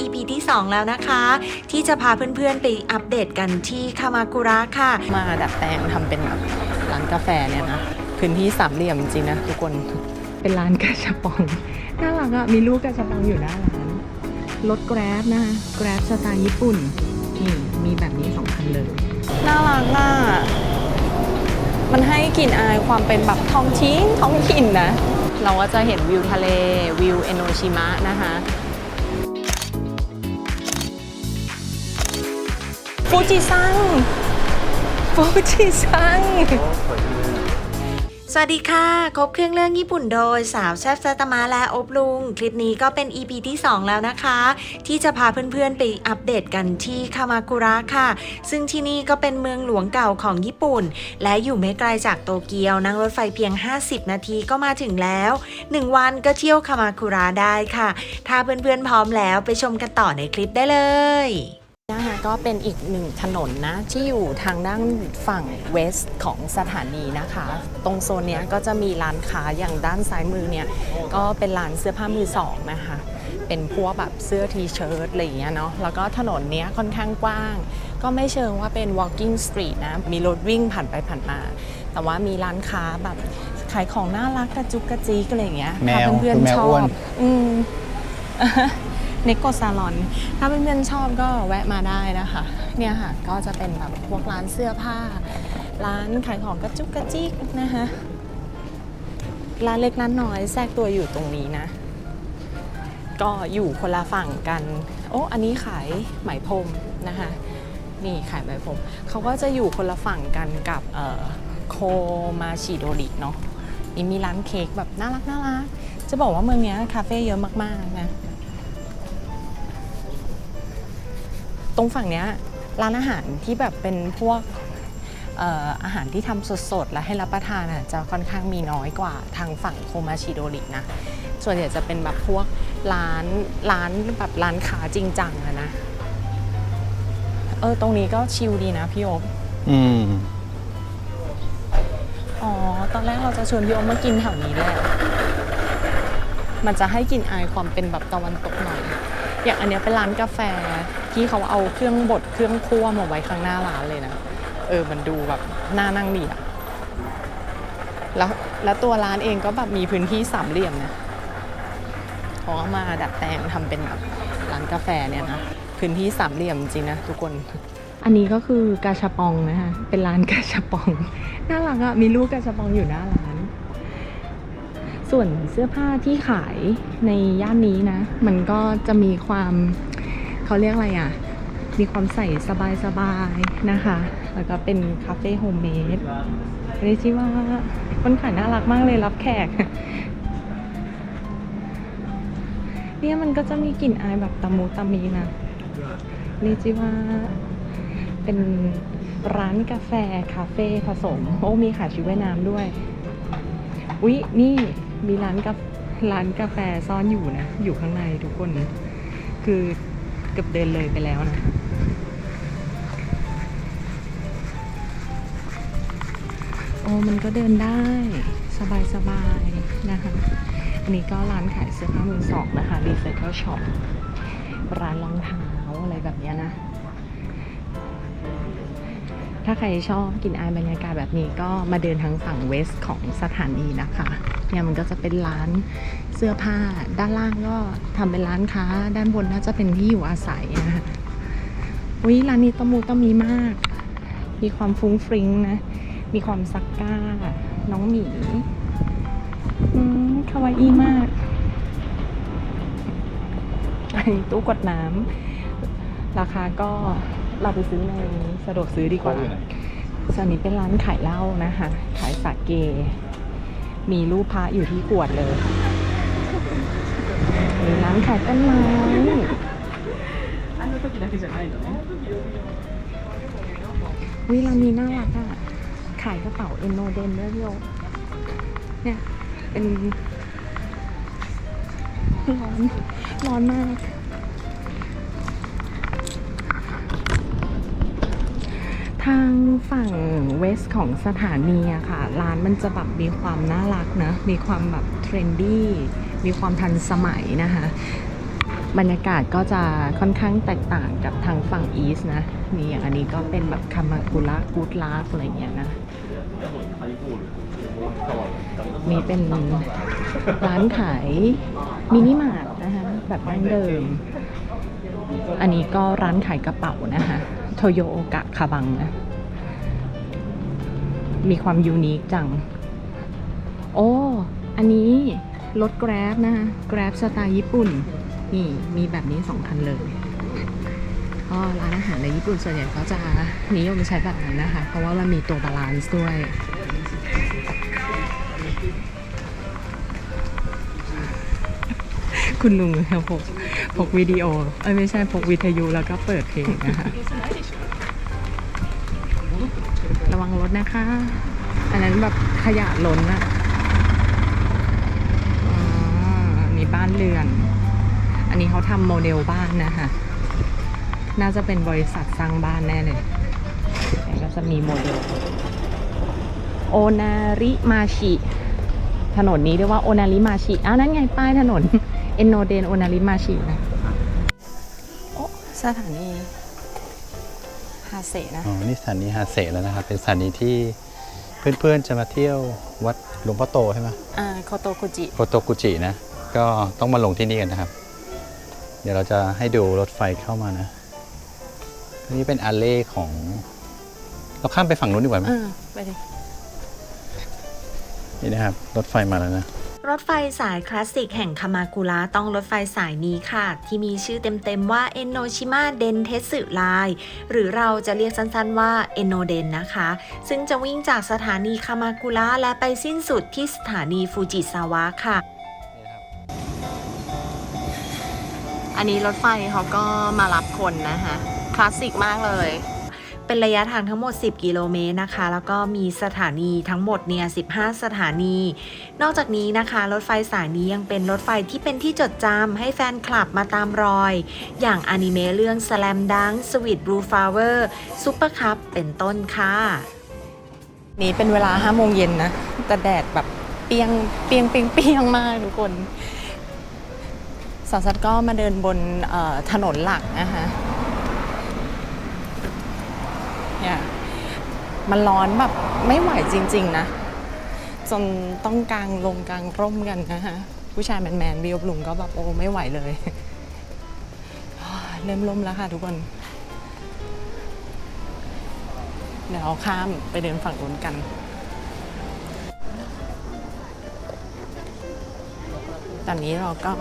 EP ที่ 2 แล้วนะคะ ที่จะพาเพื่อนๆไปอัปเดตกันที่คามากุระค่ะ มาดัดแปลงทำเป็นแบบร้านกาแฟเนี่ยนะพื้นที่สามเหลี่ยมจริงๆนะทุกคนเป็นร้านกาชาปองน่ารักอะมีลูกกาชาปองอยู่หน้าร้านรถแกร็บนะคะแกร็บสไตล์ญี่ปุ่นนี่มีแบบนี้สองคันเลยน่ารักอะมันให้กลิ่นอายความเป็นแบบท้องทิ้งท้องถิ่นนะ เราก็จะเห็นวิวทะเลวิวเอโนชิมะนะคะ ฟูจิซังฟูจิซังสวัสดีค่ะ ครบเครื่องเรื่องญี่ปุ่นโดยสาวแซบซาตมะและอบลุง คลิปนี้ก็เป็น EP ที่ 2 แล้วนะคะ ที่จะพาเพื่อนๆไปอัปเดตกันที่คามากุระค่ะ ซึ่งที่นี่ก็เป็นเมืองหลวงเก่าของญี่ปุ่น และอยู่ไม่ไกลจากโตเกียวนั่งรถไฟเพียง 50 นาทีก็มาถึงแล้ว 1 วันก็เที่ยวคามากุระได้ค่ะ ถ้าเพื่อนๆพร้อมแล้วไปชมกันต่อในคลิปได้เลย นะคะก็เป็นอีกหนึ่งถนนนะ ที่อยู่ทางด้านฝั่งเวสต์ของสถานีนะคะ ตรงโซนเนี้ยก็จะมีร้านค้าอย่างด้านซ้ายมือเนี่ยก็เป็นร้านเสื้อผ้ามือสองนะคะ เป็นพวกแบบเสื้อทีเชิ้ตอะไรอย่างเงี้ยเนาะแล้วก็ถนนเนี้ยค่อนข้างกว้าง ก็ไม่เชิงว่าเป็น walking street นะ มีรถวิ่งผ่านไปผ่านมา แต่ว่ามีร้านค้าแบบขายของน่ารักกระจุกกระจิกอะไรอย่างเงี้ยแมวถ้าเพื่อนคุณแมๆวชออ้วนบอืม เนโกซาลอน ถ้าเพื่อนๆชอบก็แวะมาได้นะคะ เนี่ยค่ะก็จะเป็นแบบพวกร้านเสื้อผ้า ร้านขายของกระจุกกระจิกนะคะร้านเล็กร้านน้อยแทรกตัวอยู่ตรงนี้นะ ก็อยู่คนละฝั่งกัน โอ้อันนี้ขายไหมพรมนะคะนี่ขายไหมพรมเขาก็จะอยู่คนละฝั่งกันกับโคมาชิโดริเนาะนี่มีร้านเค้กแบบน่ารักน่ารักจะบอกว่าเมืองนี้คาเฟ่เยอะมากๆนะ ตรงฝั่งเนี้ยร้านอาหารที่แบบเป็นพวกเอ่ออาหารที่ทำสดๆ และให้รับประทานอะจะค่อนข้างมีน้อยกว่าทางฝั่งโคมาชิโดรินะ ส่วนใหญ่จะเป็นแบบพวกร้านร้านแบบร้านค้าจริงจังอะนะ เออ ตรงนี้ก็ชิลดีนะพี่โอ๊บอืม อ๋อ ตอนแรกเราจะชวนพี่โอมมากินแถวนี้แหละมันจะให้กลินอายความเป็นแบบตะวันตกหน่อย อย่างอันเนี้ยเป็นร้านกาแฟที่เขาเอาเครื่องบดเครื่องคั่วมาไว้ข้างหน้าร้านเลยนะ เออมันดูแบบน่านั่งดีอะแล้วแล้วตัวร้านเองก็แบบมีพื้นที่สามเหลี่ยมนะเขาเอามาดัดแปลงทำเป็นแบบร้านกาแฟเนี่ยนะพื้นที่สามเหลี่ยมจริงนะทุกคน อันนี้ก็คือกาชาปองนะคะเป็นร้านกาชาปอง น่ารักอะมีลูกกาชาปองอยู่หน้าร้าน ส่วนเสื้อผ้าที่ขายในย่านนี้นะ มันก็จะมีความเขาเรียกอะไรอะมีความใส่สบายๆนะคะ แล้วก็เป็นคาเฟ่โฮมเมดเรียกว่าคนขายน่ารักมากเลยรับแขก เนี่ยมันก็จะมีกลิ่นอายแบบตะมูตะมีนะเรียกว่าเป็นร้านกาแฟ คาเฟ่ผสม โอ้มีขายชุดว่ายน้ำด้วย อุ๊ย นี่ มีร้านการ้านกาแฟซ่อนอยู่นะ อยู่ข้างในทุกคน คือเกือบเดินเลยไปแล้วนะโอ้มันก็เดินได้สบายๆนะคะ อันนี้ก็ร้านขายเสื้อผ้ามือสองนะคะรีไซเคิลช็อปร้านรองเท้าอะไรแบบนี้นะ ถ้าใครชอบกินอายบรรยากาศแบบนี้ก็มาเดินทางฝั่งเวสของสถานีนะคะ เนี่ยมันก็จะเป็นร้านเสื้อผ้า ด้านล่างก็ทำเป็นร้านค้า ด้านบนน่าจะเป็นที่อยู่อาศัยนะคะวิร้านนี้ตะมูตะมีมาก มีความฟุ้งฟริ้งนะ มีความซักก้า น้องหมีอืมคาวาอี้มากอันนี้ตู้กดน้ำราคาก็เราไปซื้อในสะดวกซื้อดีกว่าส่วนนี้เป็นร้านขายเหล้านะคะ ขายสาเก มีรูปพระอยู่ที่ขวดเลยมีร้านขายต้นไม้วิร้านนี้น่ารักอะ ขายกระเป๋าเอนโนเดนด้วยโอเนี่ย เป็นร้อน ร้อนมาก ทางฝั่งเวสของสถานีอะค่ะ ร้านมันจะแบบมีความน่ารักนะ มีความแบบเทรนดี้มีความทันสมัยนะคะ บรรยากาศก็จะค่อนข้างแตกต่างกับทางฝั่งอีสนะนี่อย่างอันนี้ก็เป็นแบบคามากุระกูดลาฟอะไรอย่างเงี้ยนะนี่เป็นร้านขายมินิมาร์ทนะคะแบบดั้งเดิม อันนี้ก็ร้านขายกระเป๋านะคะ โทโยโอกะคาบังนะ มีความยูนิคจัง โอ้ อันนี้รถ Grab นะคะ Grab สไตล์ญี่ปุ่น นี่มีแบบนี้สองคันเลยก็ร้านอาหารในญี่ปุ่นส่วนใหญ่ก็จะนิยมใช้แบบนั้นนะคะ เพราะว่ามันมีตัวบาลานซ์ด้วย คุณลุงเนี่ยพกพกวิดีโอ เอ้ยไม่ใช่พกวิทยุแล้วก็เปิดเพลงนะคะ นะคะ อันนั้นแบบขยะล้นอะอ๋อมีบ้านเรือน อันนี้เขาทำโมเดลบ้านนะคะน่าจะเป็นบริษัทสร้างบ้านแน่เลยแล้วก็จะมีโมเดล โอนาริมาชิ ถนนนี้เรียกว่าโอนาริมาชิ อ้าวนั่นไงป้ายถนน เอนโนเดนโอนาริมาชินะโอ้สถานี ฮาเซนะ อ๋อ นี่สถานีฮาเซแล้วนะครับ เป็นสถานีที่เพื่อนๆจะมาเที่ยววัดหลวงพ่อโตใช่ไหมอ่าโคโตคุจิ โคโตกุจินะ ก็ต้องมาลงที่นี่กันนะครับ เดี๋ยวเราจะให้ดูรถไฟเข้ามานะอันนี้เป็นอาเล่ของ เราข้ามไปฝั่งนู้นดีกว่าไหม อ่า ไปดิ นี่นะครับ รถไฟมาแล้วนะ รถไฟสายคลาสสิกแห่งคามากุระต้องรถไฟสายนี้ค่ะ ที่มีชื่อเต็มๆว่าเอนโนชิม a เดนเทสึไลหรือเราจะเรียกสั้นๆว่าเอนโนเดนนะคะ ซึ่งจะวิ่งจากสถานีคามากุระและไปสิ้นสุดที่สถานีฟูจิซาวะค่ะ อันนี้รถไฟเขาก็มารับคนนะคะคลาสสิกมากเลย เป็นระยะทางทั้งหมด 10 กิโลเมตรนะคะ แล้วก็มีสถานีทั้งหมดเนี่ย15 สถานี นอกจากนี้นะคะ รถไฟสายนี้ยังเป็นรถไฟที่เป็นที่จดจำให้แฟนคลับมาตามรอย อย่างอนิเมะเรื่อง Slam Dunk Sweet Blue Flower Super Cup เป็นต้นค่ะ นี่เป็นเวลาห้าโมงเย็นนะ แต่แดดแบบเปียงเปียงเปียงเปียงมากทุกคนสาวสัตว์ก็มาเดินบนถนนหลักนะคะ เนี่ยมันร้อนแบบไม่ไหวจริง ๆ นะ จนต้องกางลงกางร่มกันนะคะผู้ชายแมนๆวิวลุงก็แบบโอ้ไม่ไหวเลย เริ่มล่มแล้วค่ะทุกคน เดี๋ยวเราข้ามไปเดินฝั่งนู้นกันตอนนี้เราก็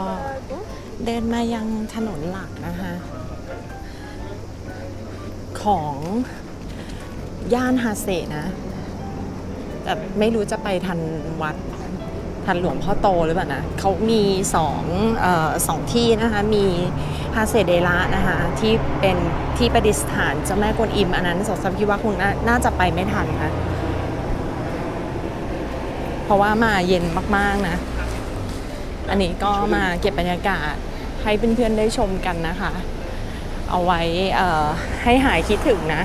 เดินมายังถนนหลักนะคะ ของ ย่านฮาเซนะ แต่ไม่รู้จะไปทันวัดทันหลวงพ่อโตหรือเปล่านะเขามีสองออสองที่นะคะ มีฮาเซเดระนะคะ ที่เป็นที่ประดิษฐานเจ้าแม่กวนอิม อันนั้นสองสามคิดว่าคงนน่าจะไปไม่ทันนะ เพราะว่ามาเย็นมากๆนะ อันนี้ก็มาเก็บบรรยากาศให้เพื่อนๆได้ชมกันนะคะ เอาไว้ให้หายคิดถึงนะ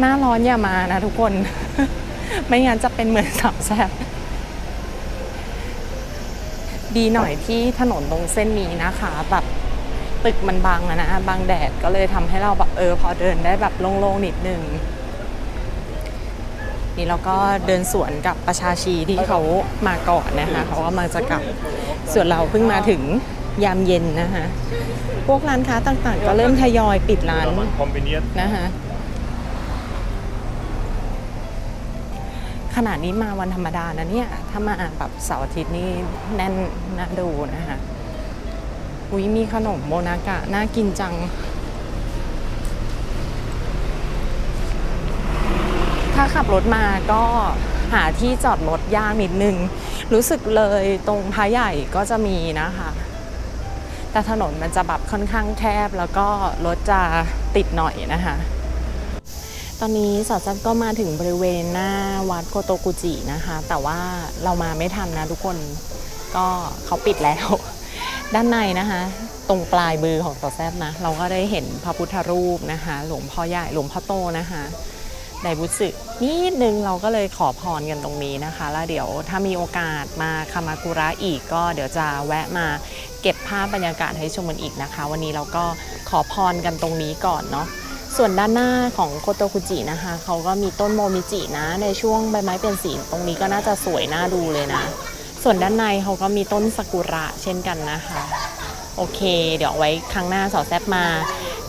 หน้าร้อนอย่ามานะทุกคน ไม่งั้นจะเป็นเหมือนสามแซบดีหน่อยที่ถนนตรงเส้นนี้นะคะแบบตึกมันบังอะนะบังแดดก็เลยทำให้เราแบบเออพอเดินได้แบบโล่งๆนิดนึง นี่เราก็เดินสวนกับประชาชีที่เขามาก่อนนะคะเขาก็มาจะกลับส่วนเราเพิ่งมาถึงยามเย็นนะคะพวกร้านค้าต่างๆ ก็เริ่มทยอยปิดร้านนะคะ ขนาดนี้มาวันธรรมดานะเนี่ย ถ้ามาแบบเสาร์อาทิตย์นี่แน่นน่าดูนะคะอุ้ยมีขนมโมนากะ น่ากินจัง ถ้าขับรถมาก็หาที่จอดรถยากนิดนึง รู้สึกเลยตรงพระใหญ่ก็จะมีนะคะ แต่ถนนมันจะแบบค่อนข้างแคบแล้วก็รถจะติดหน่อยนะคะ ตอนนี้สาวจันก็มาถึงบริเวณหน้าวัดโคโตกุจินะคะ แต่ว่าเรามาไม่ทันนะทุกคนก็เขาปิดแล้ว ด้านในนะคะ ตรงปลายมือของสาวแซบนะ เราก็ได้เห็นพระพุทธรูปนะคะ หลวงพ่อใหญ่หลวงพ่อโตนะคะไดบุสึนิดนึงเราก็เลยขอพรกันตรงนี้นะคะ แล้วเดี๋ยวถ้ามีโอกาสมาคามากุระอีกก็เดี๋ยวจะแวะมาเเก็บภาพบรรยากาศให้ชมกันอีกนะคะ วันนี้เราก็ขอพรกันตรงนี้ก่อนเนาะ ส่วนด้านหน้าของโคโตคุจินะคะ เขาก็มีต้นโมมิจินะ ในช่วงใบไม้เปลี่ยนสีตรงนี้ก็น่าจะสวยน่าดูเลยนะ ส่วนด้านในเขาก็มีต้นซากุระเช่นกันนะคะ โอเค เดี๋ยวไว้ครั้งหน้าสอแซบมา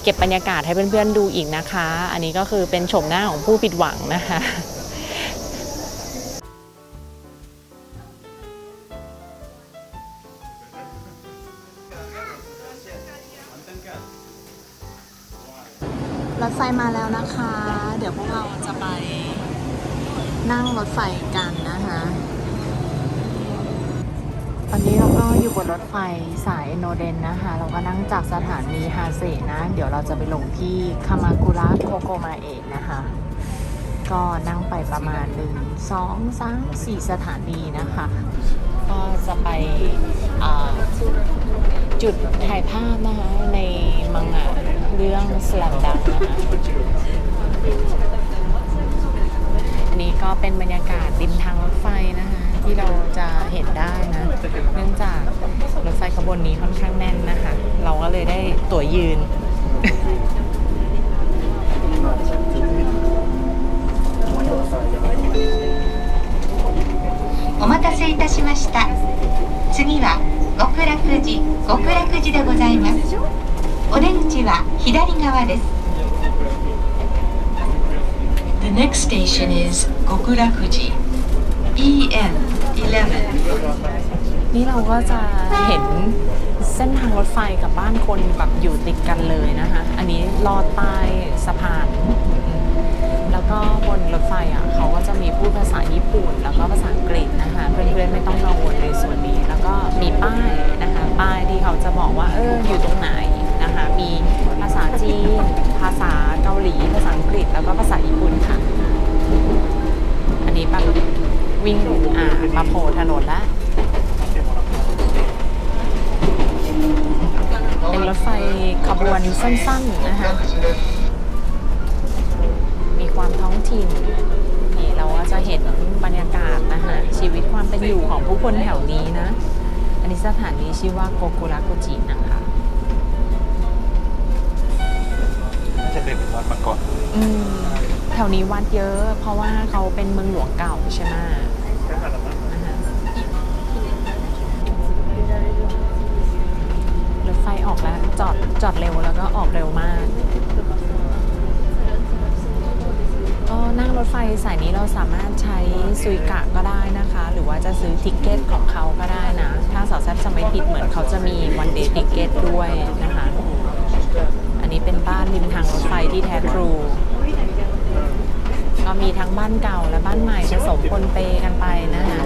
เก็บบรรยากาศให้เพื่อนๆดูอีกนะคะ อันนี้ก็คือเป็นชมหน้าของผู้ผิดหวังนะคะ มาแล้วนะคะ เดี๋ยวพวกเราจะไปนั่งรถไฟกันนะคะ ตอนนี้เราก็อยู่บนรถไฟสายโนเดนนะคะ เราก็นั่งจากสถานีฮาเซนะ เดี๋ยวเราจะไปลงที่คามากุระโคโกมาเอะนะคะ ก็นั่งไปประมาณหนึ่งสองสามสี่สถานีนะคะ ก็จะไปจุดถ่ายภาพนะคะในมังงะ เรื่องสลัมดังนะคะ อันนี้ก็เป็นบรรยากาศริมทางรถไฟนะคะ ที่เราจะเห็นได้นะ เนื่องจากรถไฟขบวนนี้ค่อนข้างแน่นนะคะ เราก็เลยได้ตั๋วยืน お待たせいたしました次は極楽寺極楽寺でございます お出口は左側です The next station is Gokurakuji. EN11. นี่เราก็จะเห็นเส้นทางรถไฟกับบ้านคนแบบอยู่ติดกันเลยนะคะ อันนี้ลอดใต้สะพานอืมแล้วก็บนรถไฟอ่ะเขาก็จะมีพูดภาษาญี่ปุ่น แล้วก็ภาษาอังกฤษนะคะ เพื่อนๆไม่ต้องกังวลในส่วนนี้ แล้วก็มีป้ายนะคะ ป้ายที่เขาจะบอกว่าเอออยู่ตรงไหนนะคะ มีภาษาจีน ภาษาเกาหลี ภาษาอังกฤษ แล้วก็ภาษาญี่ปุ่นค่ะ อันนี้แบบวิ่งอ่ามาโผล่ถนนแล้วเป็นรถไฟขบวนสั้นๆนะคะ มีความท้องถิ่นนี่เราก็จะเห็นบรรยากาศนะคะชีวิตความเป็นอยู่ของผู้คนแถวนี้นะ อันนี้สถานีชื่อว่าโกกุระกุจินะคะ น่า จะเคยเป็นวัดมาก่อนอืมแถวนี้วัดเยอะ เพราะว่าเขาเป็นเมืองหลวงเก่าใช่ไหมนะคะรถไฟออกแล้ว จอดจอดเร็วแล้วก็ออกเร็วมาก ก็นั่งรถไฟสายนี้เราสามารถใช้ซุยกะก็ได้นะคะ หรือว่าจะซื้อทิกเก็ตของเขาก็ได้นะ ถ้าสาวแซบจะไม่ผิดเหมือนเขาจะมีวันเดย์ทิกเก็ตด้วยนะคะอันนี้ เป็นบ้านริมทางรถไฟที่แท้ทรู ก็มีทั้งบ้านเก่าและบ้านใหม่ผสมปนเปกันไปนะคะ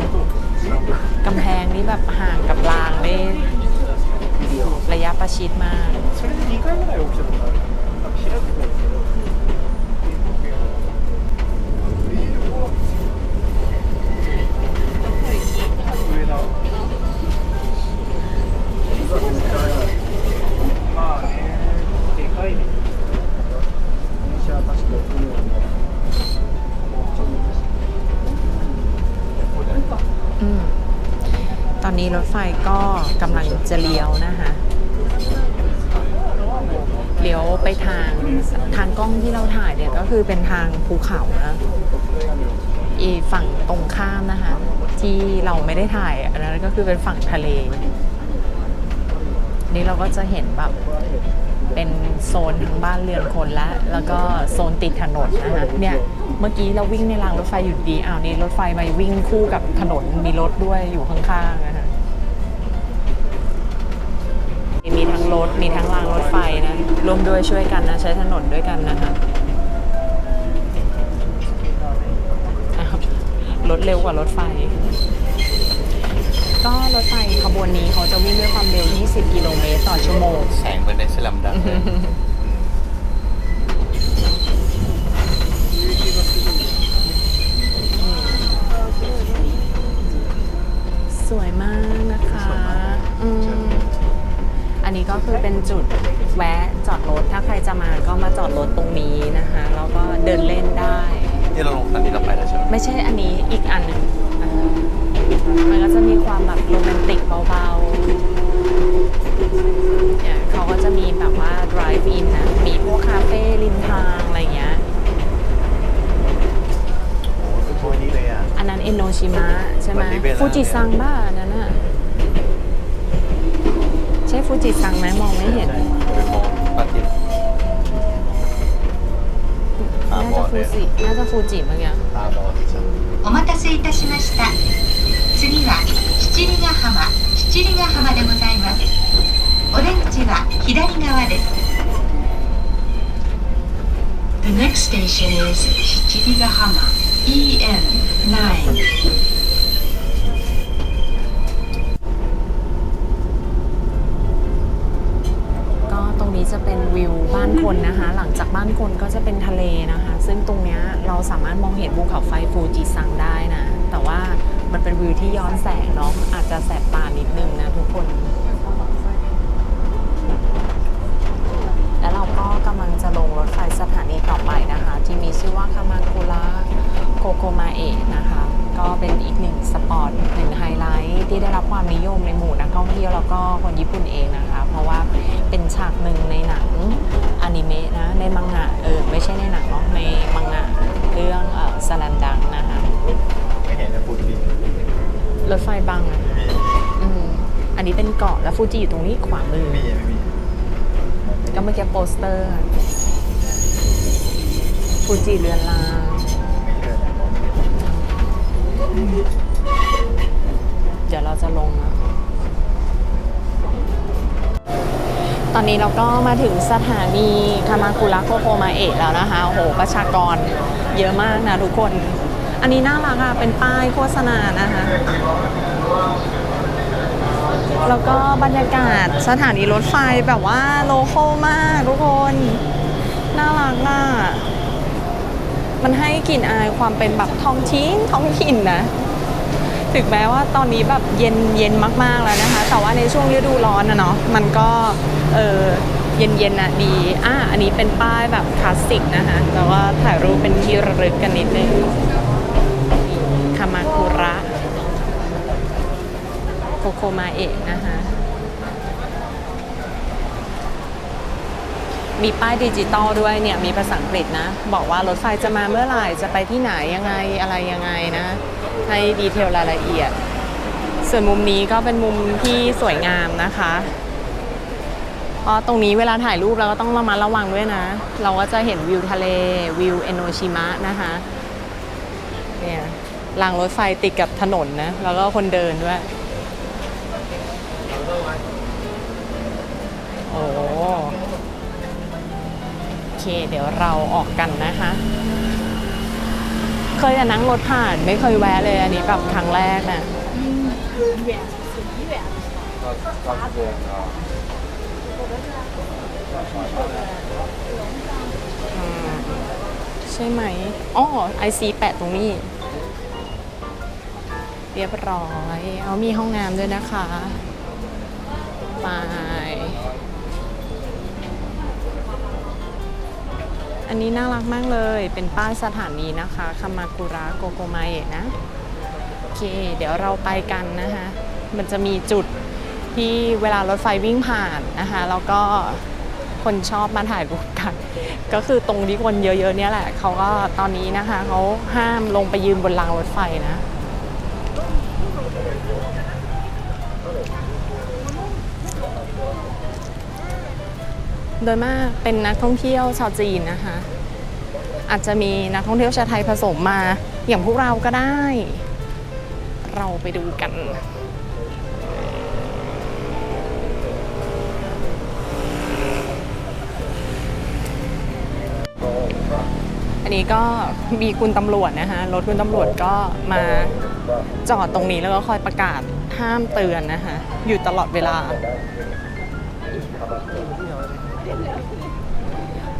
กำแพงนี้แบบห่างกับรางเลยระยะประชิดมาก อืมตอนนี้ รถไฟก็กำลังจะเลี้ยวนะคะเลี้ยวไปทางทางกล้องที่เราถ่ายเนี่ยก็คือเป็นทางภูเขานะอีฝั่งตรงข้ามนะคะ ที่เราไม่ได้ถ่ายอันนั้นก็คือเป็นฝั่งทะเล นี่เราก็จะเห็นแบบเป็นโซนทั้งบ้านเรือนคนและ แล้วก็โซนติดถนนนะคะเนี่ยเมื่อกี้เราวิ่งในรางรถไฟอยู่ดีอ้าวนี่รถไฟมาวิ่งคู่กับถนนมีรถด้วยอยู่ข้างๆนะคะมีทั้ง รถ มีทั้งรางรถไฟนะร่วมด้วยช่วยกันนะ ใช้ถนนด้วยกันนะคะอ้าวรถเร็วกว่ารถไฟ ก็รถไฟขบวนนี้เขาจะวิ่งด้วยความเร็ว 20 กิโลเมตรต่อชั่วโมง แสงเหมือนในสลัมดังเลยสวยมาก ก็คือเป็นจุดแวะจอดรถ ถ้าใครจะมาก็มาจอดรถตรงนี้นะคะแล้วก็เดินเล่นได้ ที่เราลงตอนนี้เราไปแล้วใช่ไหมไม่ใช่อันนี้อีกอันหนึ่งนะคะมันก็จะมีความแบบโรแมนติกเบาๆเนี่ยเขาก็จะมีแบบว่า drive in นะ มีพวกคาเฟ่ริมทางอะไรเงี้ย โอ้คือตัวนี้เลยอะ อันนั้นเอโนชิมะใช่ไหมวันนี้เวลาฟูจิซังบ้าอันนั้นน่ะ ใช่ฟูจิซังไหมมองไม่เห็น ใช่เป็นมองปฏิทิน ตา น่า บอ จะ ดเล ฟู ย จิน่าจะฟูจิเมื่อกี้ ตาบอดใช่ お待たせいたしました次は七里ヶ浜七里ヶ浜でございますお出口は左側です The next station is Shichirigahama, EN9. วิวบ้านคนนะคะ หลังจากบ้านคนก็จะเป็นทะเลนะคะ ซึ่งตรงเนี้ยเราสามารถมองเห็นภูเขาไฟฟูจิซังได้นะ แต่ว่ามันเป็นวิวที่ย้อนแสงเนาะอาจจะแสบตานิดนึงนะทุกคน แล้วเราก็กำลังจะลงรถไฟสถานีต่อไปนะคะ ที่มีชื่อว่าคามาคุระโกโกมาเอะนะคะ ก็เป็นอีกหนึ่งสปอร์ตหนึ่งไฮไลท์ที่ได้รับความนิยมในหมู่นักท่องเที่ยวแล้วก็คนญี่ปุ่นเองนะคะ เพราะว่าเป็นฉากหนึ่งในหนังอนิเมะนะ ในมังงะเออไม่ใช่ในหนังเนาะในมังงะเรื่องเอ่อสแลมดังนะคะ ไม่เห็นนะพูดดี รถไฟบังอะ ไม่มี อืมอันนี้เป็นเกาะ แล้วฟูจิอยู่ตรงนี้ขวามือไม่มีไม่มีก็เมื่อกี้โปสเตอร์ฟูจิเรือนรางไม่เชื่อเนี่ยมองไม่เห็นเดี๋ยวเราจะลงนะตอนนี้เราก็มาถึงสถานีคามาคุระโกโกมาเอะแล้วนะคะ โอ้โห ประชากรเยอะมากนะทุกคน อันนี้น่ารักอะเป็นป้ายโฆษณานะคะ แล้วก็บรรยากาศสถานีรถไฟแบบว่าโลโก้มากทุกคน น่ารักอะมันให้กลิ่นอายความเป็นแบบท้องทิ้งท้องถิ่นนะถึงแม้ว่าตอนนี้แบบเย็นเย็นมากๆแล้วนะคะ แต่ว่าในช่วงฤดูร้อนนะเนาะมันก็เออเย็นเย็นอะดีอะอันนี้เป็นป้ายแบบคลาสสิกนะคะแล้วก็ถ่ายรูปเป็นที่ระลึกกันนิดนึงคามาคุระ โคโคมาเอะนะคะมีป้ายดิจิตอลด้วยเนี่ยมีภาษาอังกฤษนะ บอกว่ารถไฟจะมาเมื่อไหร่ จะไปที่ไหนยังไงอะไรยังไงนะ ให้ดีเทลรายละเอียด ส่วนมุมนี้ก็เป็นมุมที่สวยงามนะคะเพราะตรงนี้เวลาถ่ายรูปเราก็ต้องระมัดระวังด้วยนะ เราก็จะเห็นวิวทะเลวิวเอโนชิมะนะคะเนี่ยรางรถไฟติดกับถนนนะ แล้วก็คนเดินด้วย โอ้โอเค เดี๋ยวเราออกกันนะคะ เคยแต่นั่งรถผ่านไม่เคยแวะเลยอันนี้แบบครั้งแรกนะอืมใช่ไหมอ๋อไอซีแปะตรงนี้ เรียบร้อย เอามีห้องน้ำด้วยนะคะ ไป อันนี้น่ารักมากเลย เป็นป้ายสถานีนะคะคามากุระโกโกมาเอะนะ โอเค เดี๋ยวเราไปกันนะคะ มันจะมีจุดที่เวลารถไฟวิ่งผ่านนะคะ แล้วก็คนชอบมาถ่ายรูปกัน ก็คือตรงที่คนเยอะๆเนี่ยแหละ เขาก็ตอนนี้นะคะ เขาห้ามลงไปยืนบนรางรถไฟนะ โดยมากเป็นนักท่องเที่ยวชาวจีนนะคะ อาจจะมีนักท่องเที่ยวชาวไทยผสมมาอย่างพวกเราก็ได้ เราไปดูกันอันนี้ก็มีคุณตำรวจนะคะรถคุณตำรวจก็มาจอดตรงนี้แล้วก็คอยประกาศห้ามเตือนนะคะอยู่ตลอดเวลา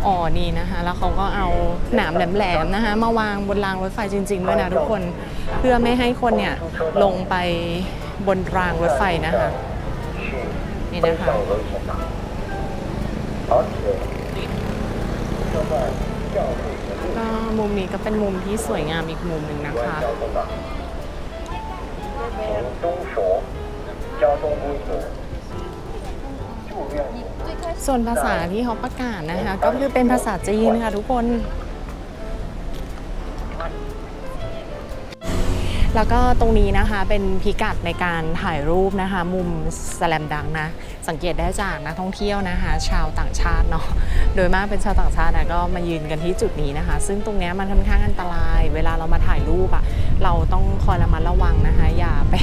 อ๋อ นี่นะคะ แล้วเขาก็เอาหนามแหลมๆนะคะ มาวางบนรางรถไฟจริงๆด้วยนะทุกคน เพื่อไม่ให้คนเนี่ยลงไปบนรางรถไฟนะคะ นี่นะคะ ก็มุมนี้ก็เป็นมุมที่สวยงามอีกมุมหนึ่งนะคะ 中所交通规则 ส่วนภาษาที่เขาประกาศนะคะ ก็คือเป็นภาษาจีนค่ะทุกคน แล้วก็ตรงนี้นะคะเป็นพิกัดในการถ่ายรูปนะคะ มุมสแลมดังนะ สังเกตได้จากนักท่องเที่ยวนะคะ ชาวต่างชาติเนาะโดยมากเป็นชาวต่างชาตินะก็มายืนกันที่จุดนี้นะคะ ซึ่งตรงนี้มันค่อนข้างอันตราย เวลาเรามาถ่ายรูปอะเราต้องคอยระมัดระวังนะคะ อย่าไป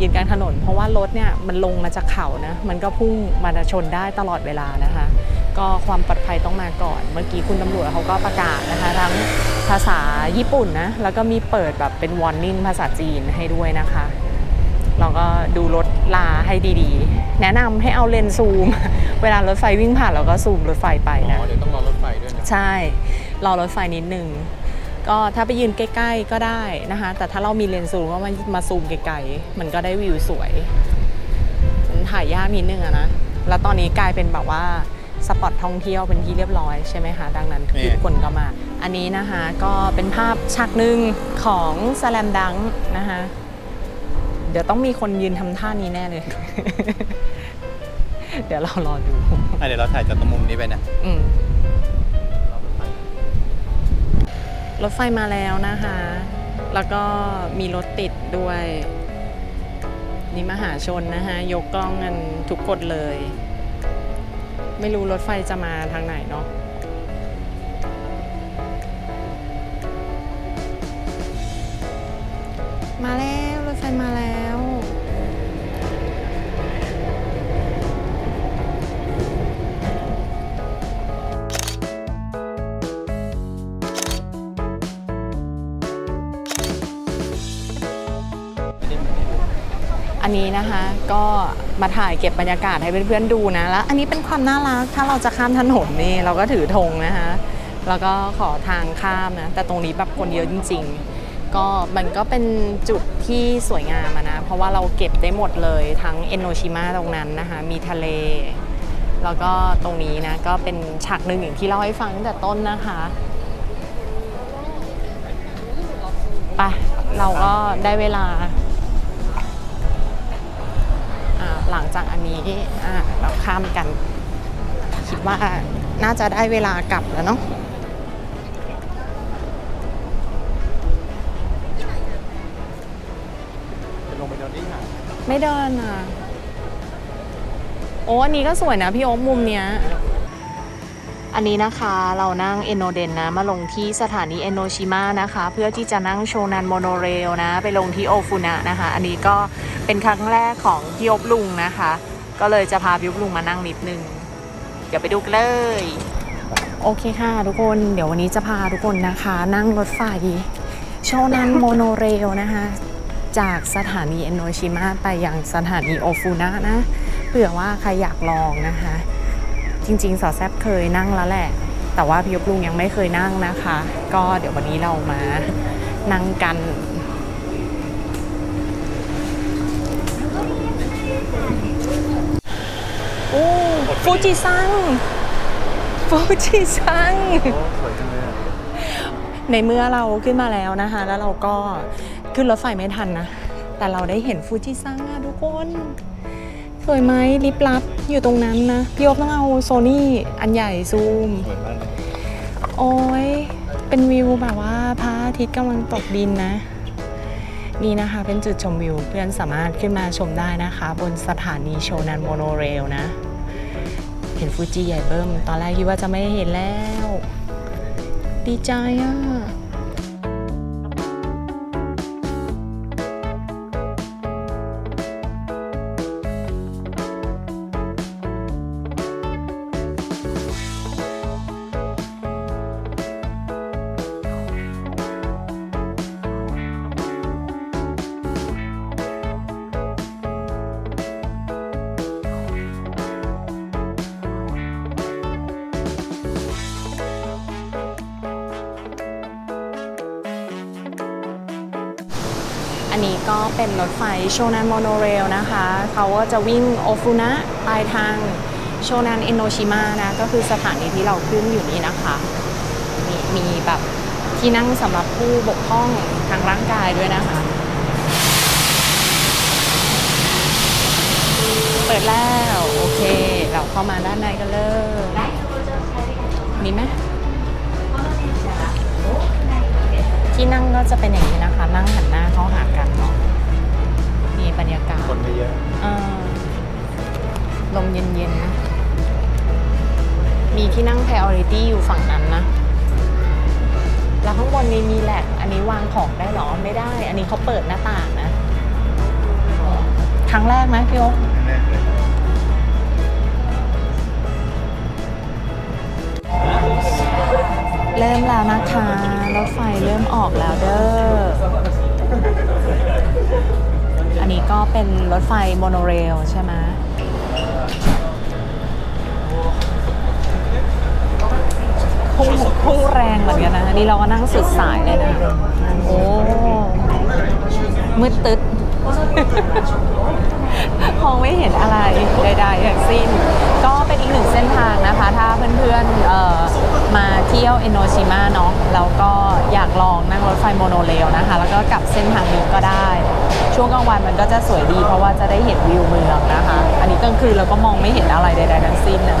ยืนกลางถนน เพราะว่ารถเนี่ยมันลงมาจากเขานะมันก็พุ่งมาชนได้ตลอดเวลานะคะ ก็ความปลอดภัยต้องมาก่อน เมื่อกี้คุณตำรวจเขาก็ประกาศนะคะทั้งภาษาญี่ปุ่นนะ แล้วก็มีเปิดแบบเป็นวอร์นิ่งภาษาจีนให้ด้วยนะคะเราก็ดูรถลาให้ดีๆ แนะนำให้เอาเลนส์ซูม เวลารถไฟวิ่งผ่านเราก็ซูมรถไฟไปอ๋นะอเดี๋ยวต้องรอรถไฟด้วยนะ ใช่ รอรถไฟนิดนึง ก็ถ้าไปยืนใกล้ ๆ ก็ได้นะคะ แต่ถ้าเรามีเลนส์ซูมก็มามาซูมไกลๆ มันก็ได้วิวสวยมันถ่ายยากนิดนึงอะนะ แล้วตอนนี้กลายเป็นแบบว่า สปอตท่องเที่ยวเป็นที่เรียบร้อยใช่ไหมคะดังนั้นนี่ทุกคนก็มา อันนี้นะคะก็เป็นภาพฉากหนึ่งของสแลมดังนะคะเดี๋ยวต้องมีคนยืนทำท่านี้แน่เลย เดี๋ยวเรารอดูอะเดี๋ยวเราถ่ายจากตรงมุมนี้ไปนะอืมรถไฟมาแล้วนะคะ แล้วก็มีรถติดด้วย นี่มหาชนนะคะ ยกกล้องกันทุกกดเลย ไม่รู้รถไฟจะมาทางไหนเนาะมาแล้ว รถไฟมาแล้ว อันนี้นะคะก็มาถ่ายเก็บบรรยากาศให้เพื่อนๆดูนะแล้ว อันนี้เป็นความน่ารักถ้าเราจะข้ามถนนนี่เราก็ถือธงนะคะแล้วก็ขอทางข้ามนะแต่ตรงนี้แบบคนเยอะจริง ๆ ก็มันก็เป็นจุดที่สวยงามนะเพราะว่าเราเก็บได้หมดเลยทั้งเอนโนชิมะตรงนั้นนะคะมีทะเล แล้วก็ตรงนี้นะก็เป็นฉากหนึ่งอย่างที่เล่าให้ฟังตั้งแต่ต้นนะคะไปเราก็ได้เวลา หลังจากอันนี้อ่าเราข้ามกัน คิดว่าน่าจะได้เวลากลับแล้วเนาะจะลงไปนอนที่หาดไม่เดินอะ โอ้อันนี้ก็สวยนะพี่โอ๊คมุมเนี้ย อันนี้นะคะเรานั่งเอโนเดนนะ มาลงที่สถานีเอโนชิมะนะคะ เพื่อที่จะนั่งโชนันโมโนเรลนะ ไปลงที่โอฟุนะนะคะ อันนี้ก็เป็นครั้งแรกของพี่อบลุงนะคะ ก็เลยจะพาพี่อบลุงมานั่งนิดนึง เดี๋ยวไปดูกันเลย โอเคค่ะทุกคนเดี๋ยววันนี้จะพาทุกคนนะคะ นั่งรถไฟโชนันโมโนเรลนะคะจากสถานีเอโนชิมะไปยังสถานีโอฟุนะนะเผื่อว่าใครอยากลองนะคะ จริงๆสาวแซบเคยนั่งแล้วแหละ แต่ว่าพี่ยบลุงยังไม่เคยนั่งนะคะ ก็เดี๋ยววันนี้เรามานั่งกันโอ้ฟูจิซังฟูจิซังในเมื่อเราขึ้นมาแล้วนะคะ แล้วเราก็ขึ้นรถไฟไม่ทันนะ แต่เราได้เห็นฟูจิซังอะทุกคน สวยไหมลิบลับอยู่ตรงนั้นนะ พี่โอ๊บต้องเอาโซนี่อันใหญ่ซูม สวยมากเลยโอ้ยเป็นวิวแบบว่าพระอาทิตย์กำลังตกดินนะ นี่นะคะเป็นจุดชมวิว เพื่อนสามารถขึ้นมาชมได้นะคะ บนสถานีโชนันโมโนเรลนะ เห็นฟูจิใหญ่เบิ้ม ตอนแรกคิดว่าจะไม่เห็นแล้ว ดีใจอะ ก็เป็นรถไฟโชนันโมโนเรลนะคะ เขาก็จะวิ่งโอฟุนะปลายทางโชนันเอโนชิมะนะ ก็คือสถานีที่เราขึ้นอยู่นี้นะคะมีมีแบบที่นั่งสำหรับผู้บกพร่องทางร่างกายด้วยนะคะ เปิดแล้ว โอเค เราเข้ามาด้านในกันเลย มีไหม ที่นั่งก็จะเป็นอย่างนี้นะคะ นั่งหันหน้าเข้าหากันเนาะมีบรรยากาศคนไม่เยอะเออลมเย็นๆนะ มีที่นั่ง priority อยู่ฝั่งนั้นนะ แล้วข้างบนนี้มีแหละอันนี้วางของได้เหรอ ไม่ได้ อันนี้เขาเปิดหน้าต่างนะ ครั้งแรกไหมพี่โอ๊คแเริ่มแล้วนะคะ รถไฟเริ่มออกแล้วเด้อ อันนี้ก็เป็นรถไฟโมโนเรลใช่ไหมพุ่งพุ่งแรงเหมือนกันนะนนี้เราก็นั่งสุดสายเลยนะ โอ้ มืดตึ๊ด มองไม่เห็นอะไรใดๆทั้งสิ้น ก็เป็นอีกหนึ่งเส้นทางนะคะ ถ้าเพื่อนๆเออมาเที่ยวเอโนชิมาเนาะแล้วก็อยากลองนั่งรถไฟโมโนเรลนะคะ แล้วก็กลับเส้นทางนี้ก็ได้ ช่วงกลางวันมันก็จะสวยดีเพราะว่าจะได้เห็นวิวเมืองนะคะ อันนี้กลางคืนเราก็มองไม่เห็นอะไรใดๆทั้งสิ้นนะ